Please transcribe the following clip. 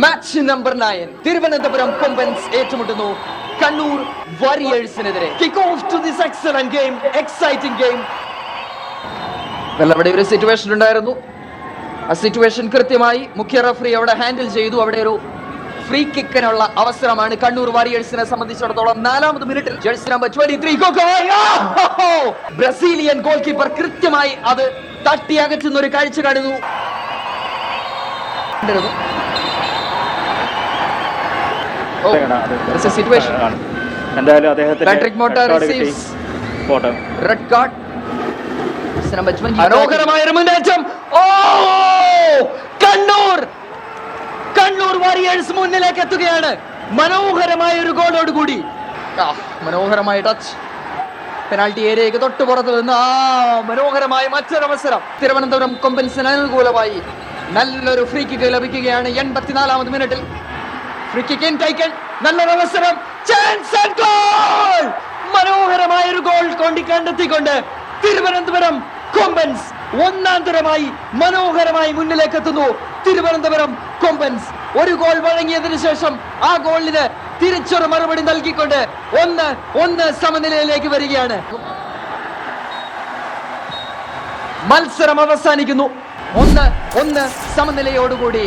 Match number nine Thiruvananthapuram Kombans ഏറ്റുമുട്ടുന്നു. Kannur വാരിയേഴ്സിനെതിരെ kick off to this excellent game exciting game അവിടെ ഒരു situation ഉണ്ടായിരുന്നു. ആ situation കൃത്യമായി മുഖ്യ റഫറി അവിടെ ഹാൻഡിൽ ചെയ്തു. അവിടെ ഒരു ഫ്രീ കിക്കിനുള്ള അവസരമാണ് കണ്ണൂർ വാരിയേഴ്സിനെ സംബന്ധിച്ചിടത്തോളം നാലാമത് മിനിറ്റിൽ. Jersey number twenty three Brazilian goalkeeper കൃത്യമായി അത് തട്ടി അകറ്റുന്ന ഒരു കാഴ്ച കാണുന്നു. ആണ്. എന്തായാലും അദ്ദേഹത്തിന് ഫോട്ടോ റെഡ് കാർഡ് മനോഹരമായ മുന്നേറ്റം. ഓ! കണ്ണൂർ! കണ്ണൂർ വാരിയേഴ്സ് മുന്നിലേക്ക് എത്തുകയാണ്. മനോഹരമായ ഒരു ഗോളോട് കൂടി. ആ, മനോഹരമായ ടച്ച് പെനാൾട്ടി ഏരിയയ്ക്ക് തൊട്ട് പുറത്ത് നിന്ന്. ആ മനോഹരമായ മറ്റൊരു അവസരം തിരുവനന്തപുരം കൊമ്പൻസിന് അനുകൂലമായി നല്ലൊരു ഫ്രീ കിക്ക് ലഭിക്കുകയാണ് എൺപത്തിനാലാമത് മിനിറ്റിൽ അവസരം. ചാൻസ് ആൻഡ് ഗോൾ മനോഹരമായ ഒരു ഗോൾ കൊണ്ടി കണ്ടെത്തിക്കൊണ്ട് മനോഹരമായി ഒരു ഗോൾ ശേഷം ആ ഗോളിന് തിരിച്ചൊരു മറുപടി നൽകിക്കൊണ്ട് ഒന്ന് ഒന്ന് സമനിലയിലേക്ക് വരികയാണ്. മത്സരം അവസാനിക്കുന്നു. ഒന്ന് ഒന്ന് സമനിലയോടുകൂടി.